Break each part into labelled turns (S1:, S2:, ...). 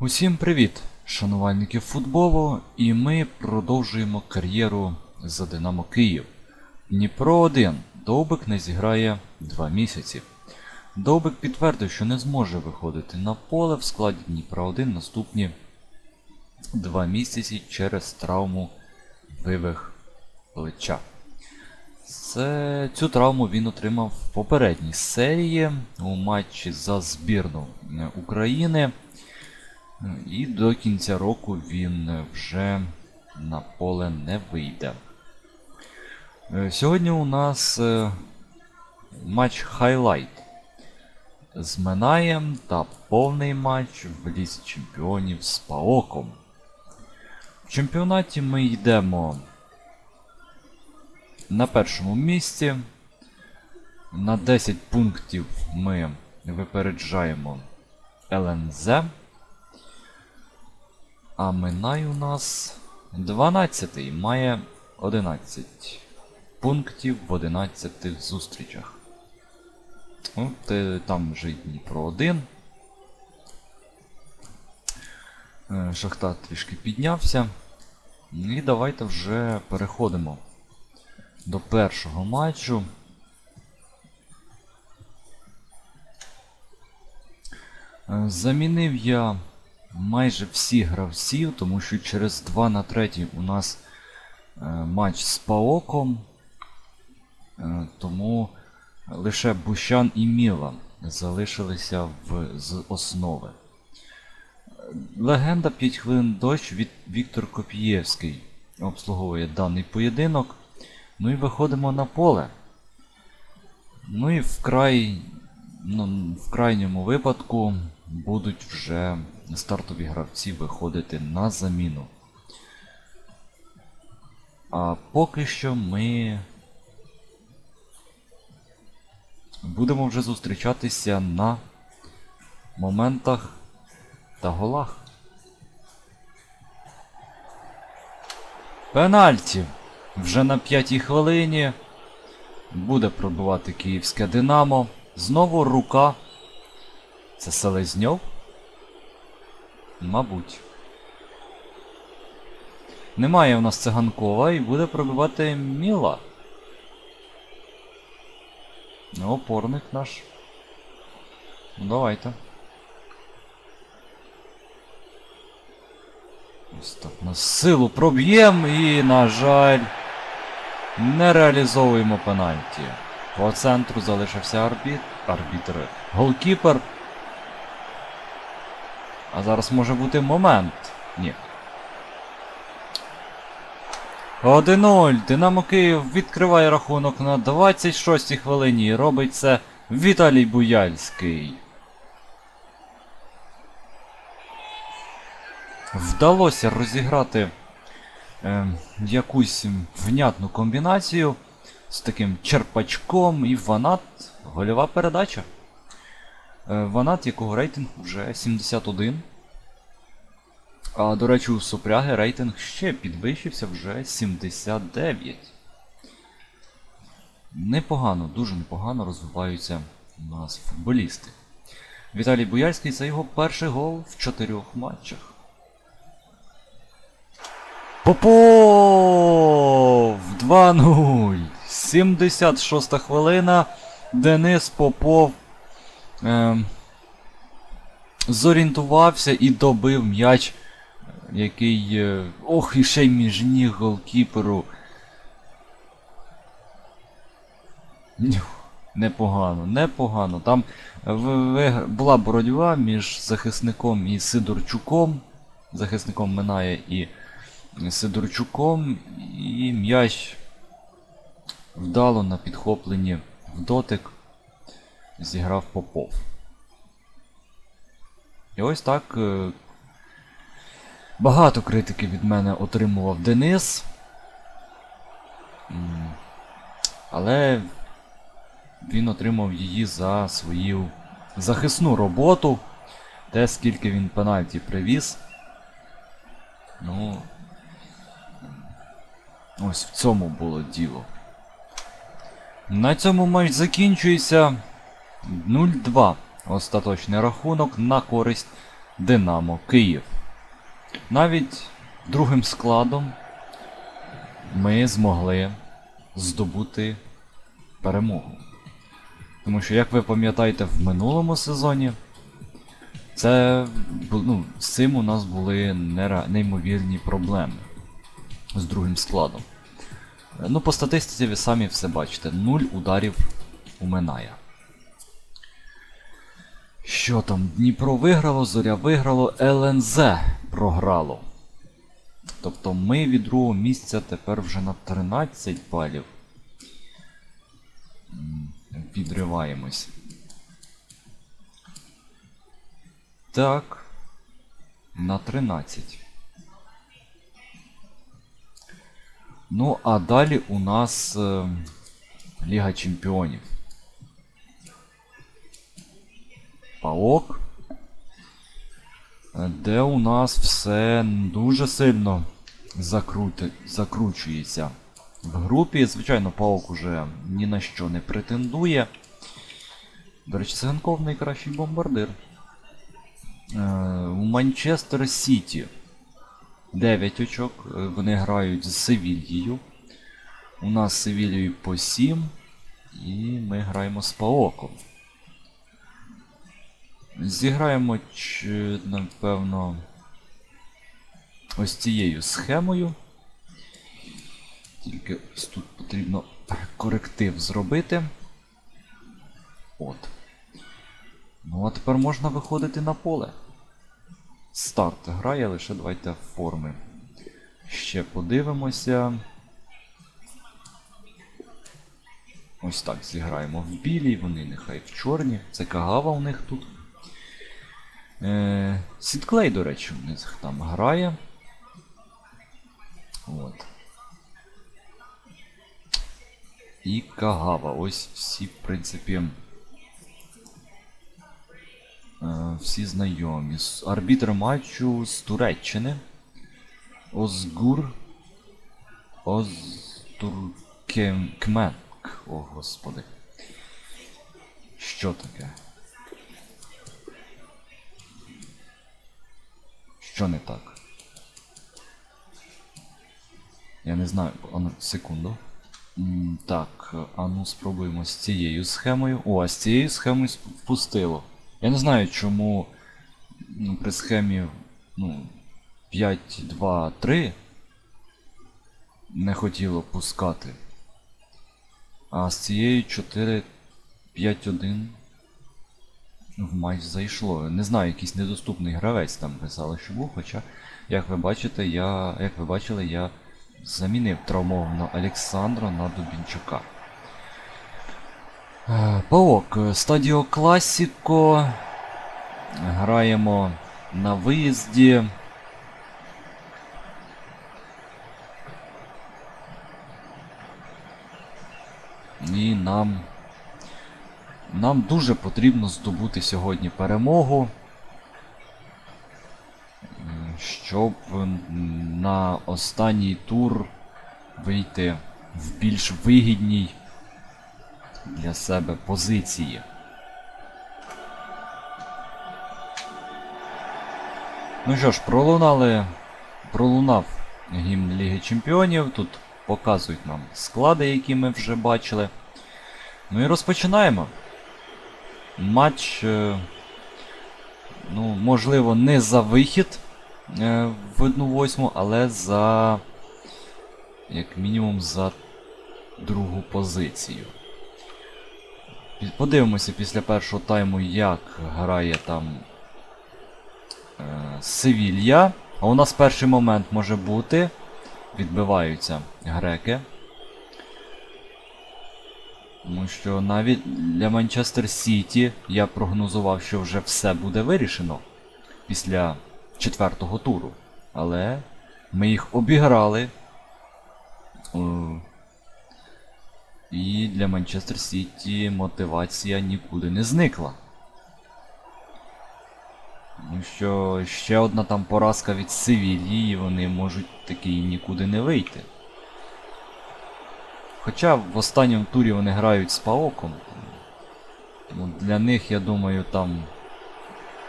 S1: Усім привіт, шанувальники футболу, і ми продовжуємо кар'єру за Динамо Київ. Дніпро 1. Довбик не зіграє 2 місяці. Довбик підтвердив, що не зможе виходити на поле в складі Дніпра 1 наступні 2 місяці через травму вивих плеча. Це, цю травму він отримав в попередній серії у матчі за збірну України. І до кінця року він вже на поле не вийде. Е, Сьогодні у нас е, матч хайлайт з Минаєм та повний матч в Лізі Чемпіонів з Паоком. В чемпіонаті ми йдемо на першому місці. На 10 пунктів ми випереджаємо ЛНЗ. А Минай у нас 12 має 11 пунктів в 11 зустрічах. От е, там вже Дніпро 1. Е, Шахтар трішки піднявся. І давайте вже переходимо до першого матчу. Е, Замінив я майже всі гравців, тому що через 2 на 3 у нас е, матч з Паоком. Е, тому лише Бущан і Міла залишилися в, з основи. Легенда 5 хвилин дощ від Віктор Копієвський обслуговує даний поєдинок. Ну і виходимо на поле. Ну і вкрай, ну, в крайньому випадку будуть вже стартові гравці виходити на заміну. А поки що ми будемо вже зустрічатися на моментах та голах. Пенальті! Вже на п'ятій хвилині буде пробивати київське Динамо. Знову рука. Це Селезньов? Мабуть. Немає у нас циганкова і буде пробивати Міла. Опорник наш. Ну, давайте. Ось так на силу проб'єм і, на жаль, не реалізовуємо пенальті. По центру залишився арбіт... арбітр. Голкіпер. А зараз може бути момент. Ні. 1-0. Динамо Київ відкриває рахунок на 26-й хвилині. Робить це Віталій Буяльський. Вдалося розіграти е, якусь внятну комбінацію з таким черпачком і Ванат. Гольова передача. Е, Ванат, якого рейтинг вже 71. А, до речі, у Супряги рейтинг ще підвищився вже 79. Непогано, дуже непогано розвиваються у нас футболісти. Віталій Буяльський це його перший гол в чотирьох матчах. Попов! 2-0. 76 хвилина. Денис Попов ем, зорієнтувався і добив м'яч, який. е, ох, і ще й між ніг голкіперу. Непогано, непогано. Там була боротьба між захисником і Сидорчуком. Захисником минає і Сидорчуком, і м'яч вдало на підхопленні в дотик зіграв Попов. І ось так е, багато критики від мене отримував Денис. Але він отримав її за свою захисну роботу. Те, скільки він пенальті привіз. Ну. Ось в цьому було діло. На цьому матч закінчується 0-2. Остаточний рахунок на користь Динамо Київ. Навіть другим складом ми змогли здобути перемогу. Тому що, як ви пам'ятаєте, в минулому сезоні це ну, з цим у нас були неймовірні проблеми з другим складом. Е, Ну, по статистиці ви самі все бачите. Нуль ударів у Миная. Що там? Дніпро виграло, Зоря виграло, ЛНЗ програло. Тобто ми від другого місця тепер вже на 13 балів. М, Відриваємось. Так. На 13. Ну, а далі у нас е, Ліга Чемпіонів. Паок. е, Де у нас все дуже сильно закрути, закручується. В групі, звичайно, Паук уже ні на що не претендує. До речі, Циганков найкращий бомбардир. Е, у Манчестер Сіті 9 очок. е, Вони грають з Севільєю. У нас з Севільєю по 7. І ми граємо з Паоком. Зіграємо, напевно, ось цією схемою. Тільки ось тут потрібно коректив зробити. От. Ну, а тепер можна виходити на поле. Старт грає, лише давайте форми. Ще подивимося. Ось так зіграємо в білій, вони нехай в чорні. Це кагава у них тут. Е, Сідклей, до речі, у них там грає. От. І Кагава. Ось всі, в принципі. е, Всі знайомі. Арбітр матчу з Туреччини. Озгур. Озтуркемкменк. О, господи. Що таке? Що не так? Я не знаю. Секунду. Так, а ну спробуємо з цією схемою. О, а з цією схемою впустило. Я не знаю, чому ну, при схемі ну, 5, 2, 3 не хотіло пускати. А з цією 4, 5, 1 в матч зайшло. Не знаю, якийсь недоступний гравець там писали, що був, хоча, як ви бачите, я, як ви бачили, я замінив травмованого Олександра на Дубінчука. Е, е, Стадіо Класіко. Граємо на виїзді. І нам. Нам дуже потрібно здобути сьогодні перемогу. Щоб на останній тур вийти в більш вигідній для себе позиції. Ну що ж, пролунали. Пролунав гімн Ліги Чемпіонів. Тут показують нам склади, які ми вже бачили. Ну і розпочинаємо. Матч, е, ну, можливо, не за вихід е, в 1-8, але за. Як мінімум за другу позицію. Подивимося після першого тайму, як грає там е, Севілья. А у нас перший момент може бути. Відбиваються греки. Тому що навіть для Манчестер Сіті я прогнозував, що вже все буде вирішено після четвертого туру. Але ми їх обіграли. Е, І для Манчестер Сіті мотивація нікуди не зникла. Ну що ще одна там поразка від Севільї, і вони можуть таки нікуди не вийти. Хоча в останньому турі вони грають з Паоком. Ну, для них, я думаю, там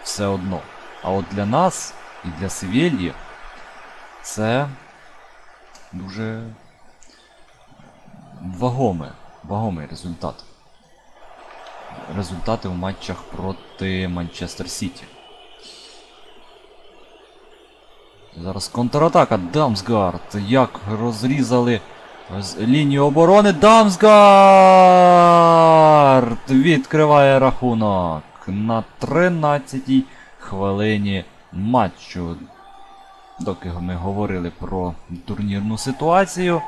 S1: все одно. А от для нас і для Севільї це дуже вагоме, вагомий результат. Результати в матчах проти Манчестер Сіті. Зараз контратака Дамсгард. Як розрізали з лінію оборони. Дамсгард! Відкриває рахунок на 13-й хвилині матчу. Доки ми говорили про турнірну ситуацію.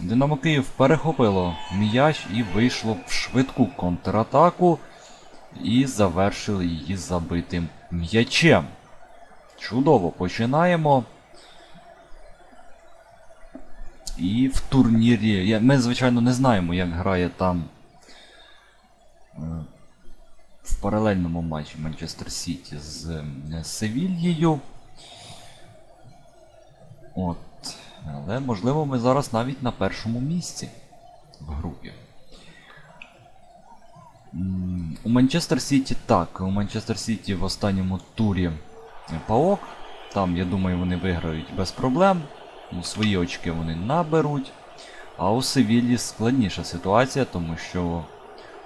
S1: Динамо Київ перехопило м'яч і вийшло в швидку контратаку. І завершили її забитим м'ячем. Чудово починаємо. І в турнірі. Ми, звичайно, не знаємо, як грає там е, в паралельному матчі Манчестер Сіті з е, Севільєю. От. Але можливо ми зараз навіть на першому місці в групі. У Манчестер Сіті так. У Манчестер Сіті в останньому турі Паок. Там, я думаю, вони виграють без проблем. Ну, Свої очки вони наберуть. А у Севілі складніша ситуація, тому що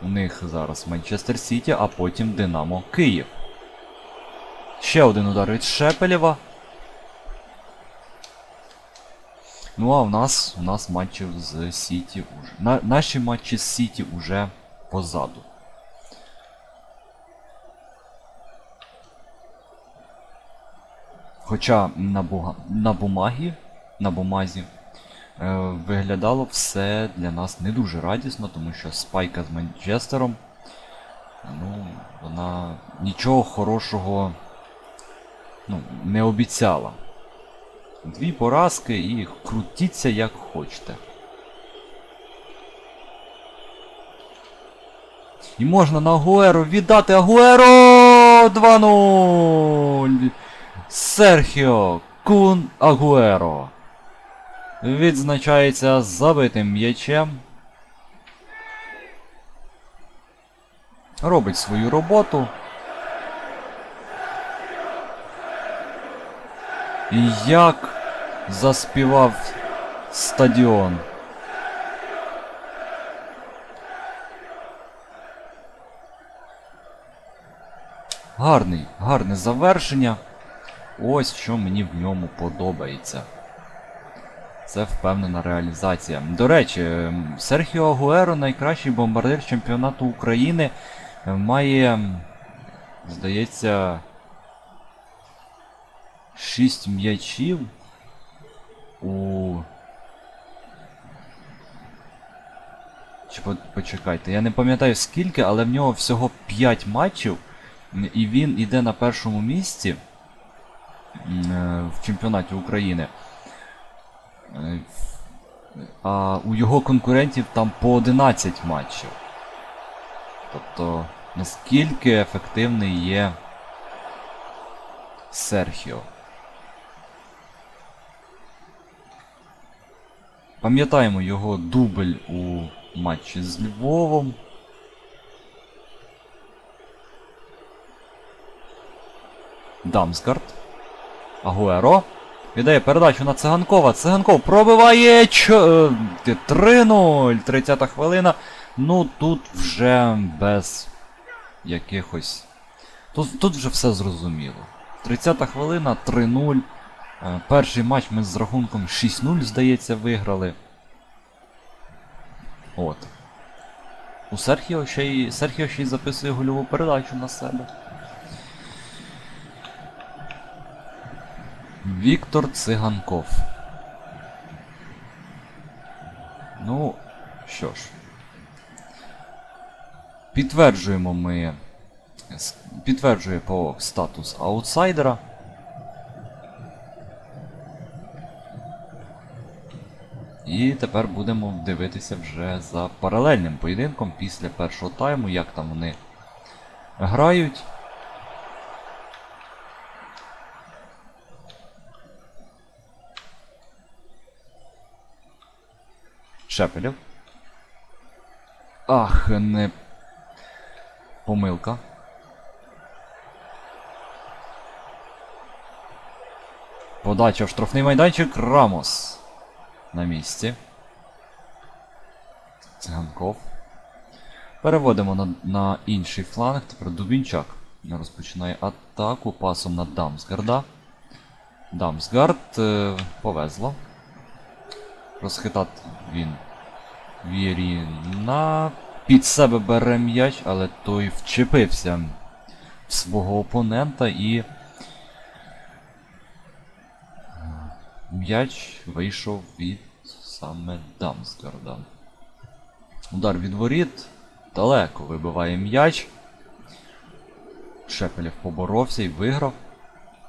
S1: у них зараз Манчестер Сіті, а потім Динамо Київ. Ще один удар від Шепелєва. Ну а в нас у нас матчів з Сіті уже. На, наші матчі з Сіті уже позаду. Хоча на, буга... на бумагі, на бумазі е, виглядало все для нас не дуже радісно, тому що спайка з Манчестером. Ну, вона нічого хорошого ну, не обіцяла. Дві поразки і крутіться як хочете. І можна на Агуеро віддати Агуеро 2-0! Серхіо Кун Агуеро. Відзначається забитим м'ячем. Робить свою роботу. І як заспівав стадіон. Гарний, гарне завершення. Ось що мені в ньому подобається. Це впевнена реалізація. До речі, ем, Серхіо Агуеро, найкращий бомбардир чемпіонату України, е, має, здається, 6 м'ячів у. Почекайте, я не пам'ятаю скільки, але в нього всього 5 матчів, і він іде на першому місці е, в чемпіонаті України. А у його конкурентів там по 11 матчів. Тобто, наскільки ефективний є Серхіо. Пам'ятаємо його дубль у матчі з Львовом. Дамсгард. Агуеро. Віддає передачу на Циганкова. Циганков пробиває чо... е, 3-0. 30 хвилина. Ну тут вже без якихось. Тут, тут вже все зрозуміло. 30 хвилина, 3-0. Е, Перший матч ми з рахунком 6-0, здається, виграли. От. У Серхіо ще й Серхіо ще й записує гольову передачу на себе. Віктор Циганков. Ну, що ж. Підтверджуємо ми. Підтверджує ПАОК статус аутсайдера. І тепер будемо дивитися вже за паралельним поєдинком після першого тайму, як там вони грають. Шепелів. Ах, не. Помилка. Подача в штрафний майданчик Рамос. На місці. Циганков. Переводимо на на інший фланг. Тепер Дубінчак. Розпочинає атаку пасом на Дамсгарда. Дамсгард е, повезло. Розхитати він Віріна. Під себе бере м'яч, але той вчепився в свого опонента і. М'яч вийшов від саме Дамсгарда. Удар від воріт. Далеко вибиває м'яч. Шепелєв поборовся і виграв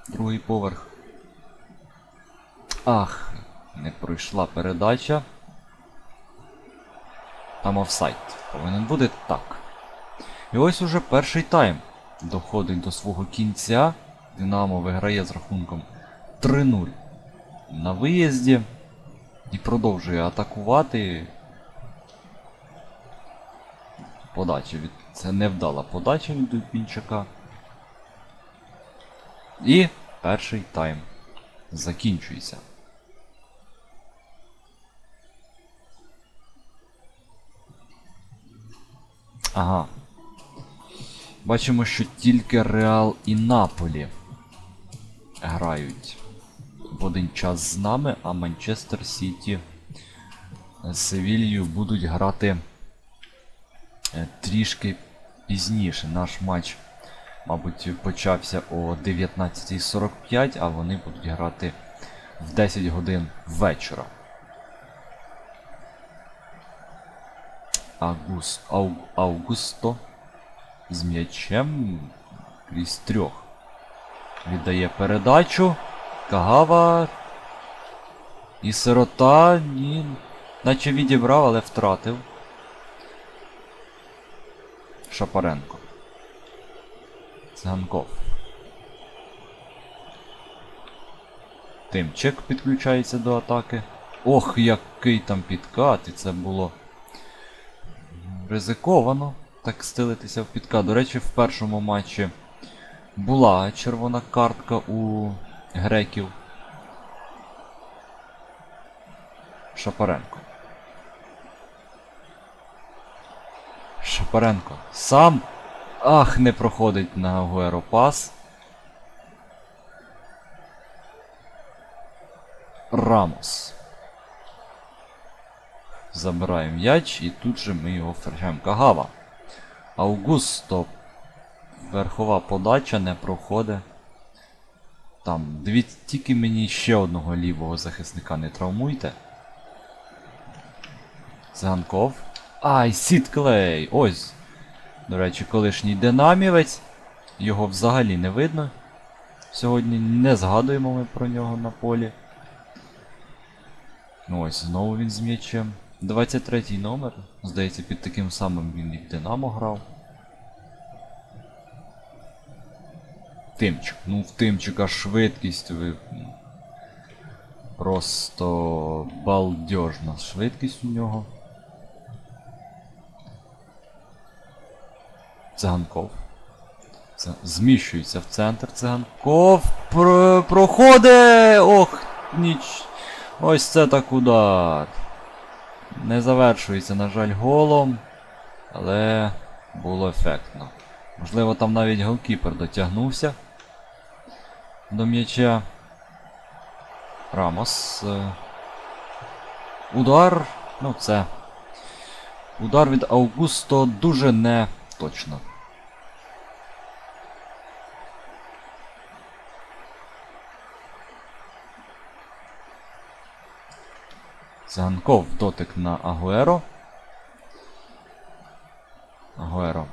S1: другий поверх. Ах, не пройшла передача. Там офсайд. Повинен бути так. І ось уже перший тайм доходить до свого кінця. Динамо виграє з рахунком 3-0 на виїзді і продовжує атакувати. Подача від. Це невдала подача від Дубінчака. І перший тайм закінчується. Ага. Бачимо, що тільки Реал і Наполі грають в один час з нами, а Манчестер Сіті з Севільєю будуть грати е, трішки пізніше. Наш матч, мабуть, почався о 19.45, а вони будуть грати в 10 годин вечора. Агус, Ау, Аугусто з м'ячем крізь трьох. Віддає передачу. Кагава. І сирота. Ні. Наче відібрав, але втратив. Шапаренко. Циганков. Тимчик підключається до атаки. Ох, який там підкат, і це було ризиковано так стилитися в підкат. До речі, в першому матчі була червона картка у греків. Шапаренко. Шапаренко. Сам. Ах, не проходить на Агуеро пас. Рамос. Забирає м'яч і тут же ми його втрачаємо. Кагава. Аугусто. Верхова подача не проходить. Там, дивіться, тільки мені ще одного лівого захисника не травмуйте. Циганков. Ай, Сітклей! Ось. До речі, колишній динамівець. Його взагалі не видно. Сьогодні не згадуємо ми про нього на полі. Ну ось, знову він з м'ячем. 23 номер. Здається, під таким самим він і в Динамо грав. Тимчик. Ну, в Тимчика швидкість ви. Просто балдежна швидкість у нього. Циганков. Це зміщується в центр циганков. Про... Проходить! Ох, ніч. Ось це так удар. Не завершується, на жаль, голом. Але було ефектно. Можливо, там навіть голкіпер дотягнувся до м'яча. Рамос. е, Удар. Ну, це. Удар від Аугусто дуже не точно. Циганков дотик на Агуеро. Агуеро.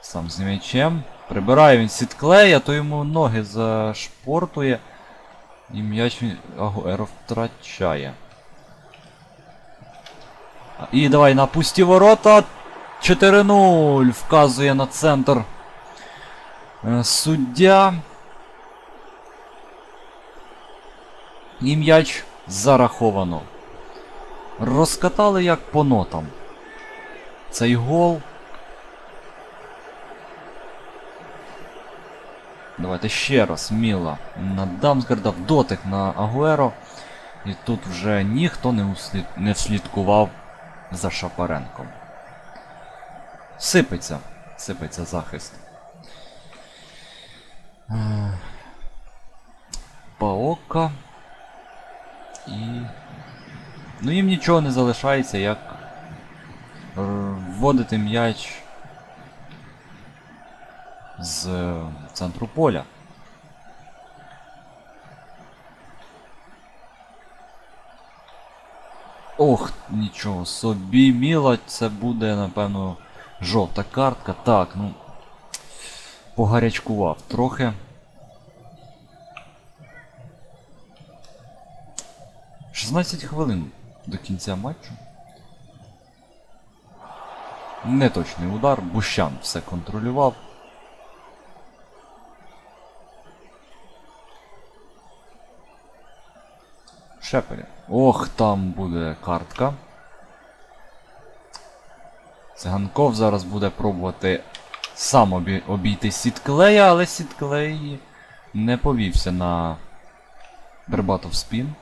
S1: Сам з м'ячем. Прибирає він сітклея, то йому ноги зашпортує. І м'яч він Агуеро втрачає. І давай на пусті ворота. 4-0. Вказує на центр. е, Суддя. І м'яч зараховано. Розкатали як по нотам. Цей гол. Давайте ще раз Міла на Дамсгарда в дотик на Агуеро. І тут вже ніхто не, услід... не вслідкував за Шапаренком. Сипеться. Сипеться захист. Е, Паока. І. Ну їм нічого не залишається, як вводити м'яч з е, центру поля. Ох, нічого собі, Міла, це буде, напевно, жовта картка. Так, ну. Погарячкував трохи. Шістнадцять хвилин до кінця матчу. Неточний удар, Бущан все контролював. Шепелі. Ох, там буде картка. Циганков зараз буде пробувати сам обі... обійти сітклея, але сітклей не повівся на Бербатов спін.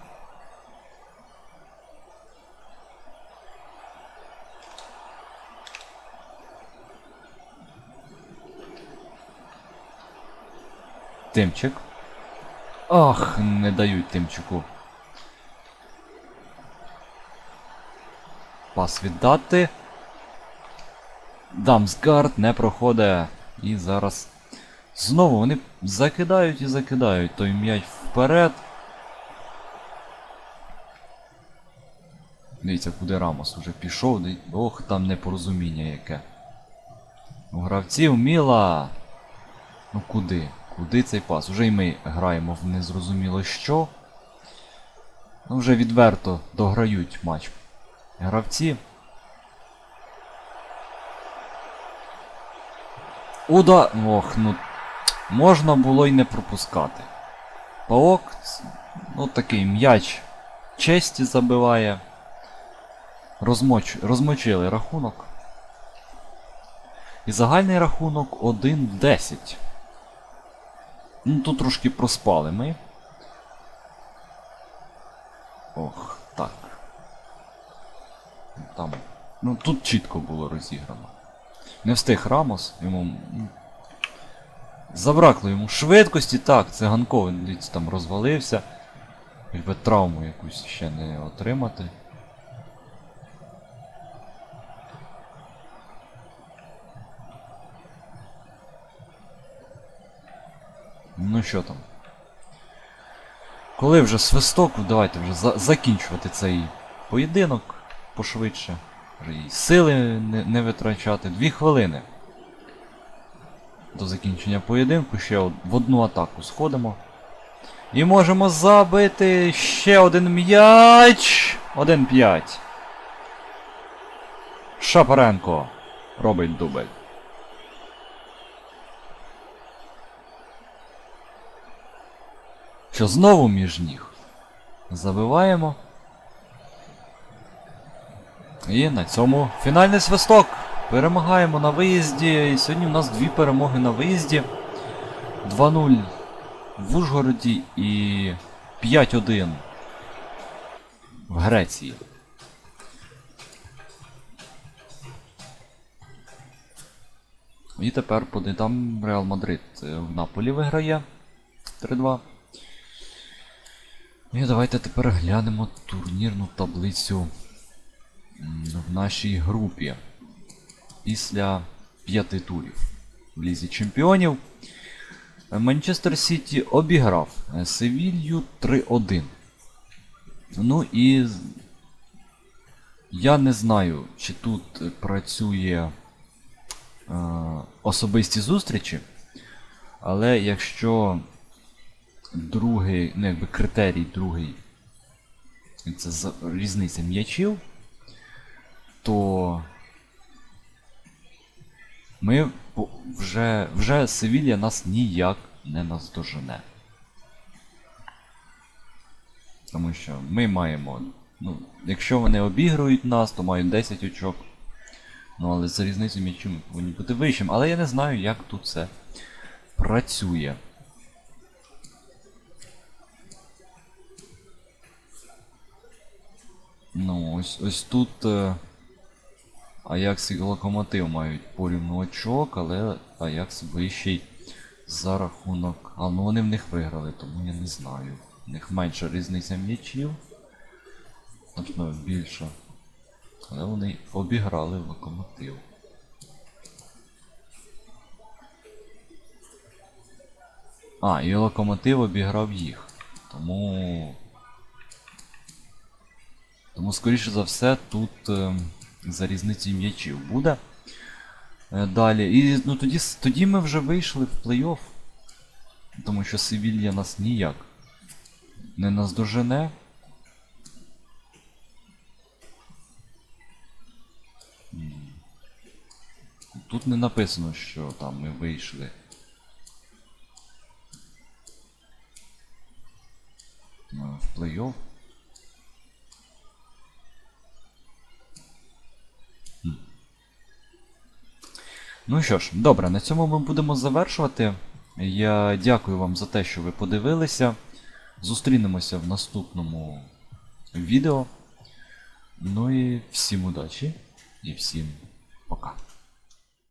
S1: Тимчик. Ах, не дають Тимчику. Пас віддати. Дамсгард не проходить. І зараз. Знову вони закидають і закидають той м'яч вперед. Дивіться, куди Рамос уже пішов. Ох, там непорозуміння яке. У гравців Міла. Ну куди? Куди цей пас? Уже й ми граємо в незрозуміло що. Ну вже відверто дограють матч. Гравці. Уда. Ох, ну. Можна було й не пропускати. Паок. Ну такий м'яч честі забиває. Розмоч... Розмочили рахунок. І загальний рахунок 1-10. Ну тут трошки проспали ми. Ох, так. Там. Ну тут чітко було розіграно. Не встиг Рамос, йому. Забракло йому швидкості, так, циганков дивіться, там розвалився. Якби травму якусь ще не отримати. Ну що там? Коли вже свисток, давайте вже за закінчувати цей поєдинок пошвидше. І сили не, не витрачати. Дві хвилини. До закінчення поєдинку ще в одну атаку сходимо. І можемо забити ще один м'яч. 1-5. Шапаренко робить дубль. Що знову між ніг. Забиваємо. І на цьому фінальний свисток. Перемагаємо на виїзді. І сьогодні у нас дві перемоги на виїзді. 2-0 в Ужгороді і 5-1 в Греції. І тепер там Реал Мадрид е, в Наполі виграє 3-2. І давайте тепер глянемо турнірну таблицю в нашій групі. Після п'яти турів в Лізі Чемпіонів. Манчестер Сіті обіграв е, Севілью 3-1. Ну і я не знаю, чи тут працює е, особисті зустрічі, але якщо другий, ну якби критерій другий, це різниця м'ячів, то ми вже, вже Севілля нас ніяк не наздожене. Тому що ми маємо. Ну, якщо вони обігрують нас, то мають 10 очок. Ну, але за різницю м'ячів ми повинні бути вищим. Але я не знаю, як тут це працює. Ось ось тут е, Аякс і Локомотив мають порівну очок, але Аякс вищий за рахунок. А ну вони в них виграли, тому я не знаю. У них менша різниця м'ячів. Тобто більша. Але вони обіграли локомотив. А, і локомотив обіграв їх. Тому. Тому, скоріше за все, тут е, за різницею м'ячів буде. Е, далі. І ну, тоді, тоді ми вже вийшли в плей-офф. Тому що Севілья нас ніяк не наздожене. Тут не написано, що там ми вийшли. е, В плей-офф. Ну що ж, добре, на цьому ми будемо завершувати. Я дякую вам за те, що ви подивилися. Зустрінемося в наступному відео. Ну і всім удачі і всім пока.